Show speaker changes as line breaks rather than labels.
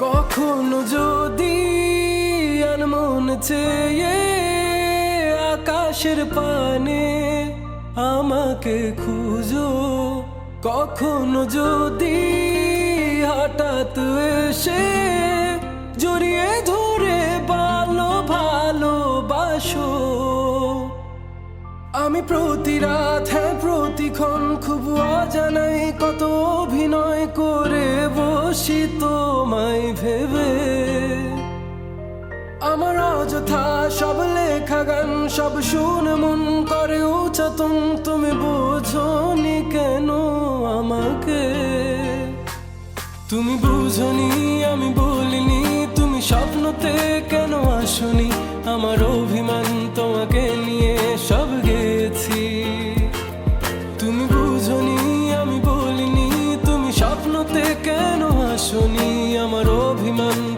কখনো যদি আনমন চেয়ে আকাশের পানে আমাকে খুঁজো, কখনো যদি হঠাৎ এসে জড়িয়ে ধরে ভালো ভালোবাসো আমি প্রতি রাত হ্যাঁ প্রতিক্ষণ খুব অজানাই কত অভিনয় করে বসি তোমায় ভেবে আমার অযথা সব লেখা গান, সব শুনে মন করে উচাতন, তুমি বোঝনি কেন আমাকে? তুমি বুঝনি, আমি বলিনি, তুমি স্বপ্নতে কেন আসনি? আমার অভিমান তোমাকে নিয়ে সব গেছি তুমি বুঝনি, আমি বলিনি, তুমি স্বপ্নতে কেন শুনি আমার অভিমান।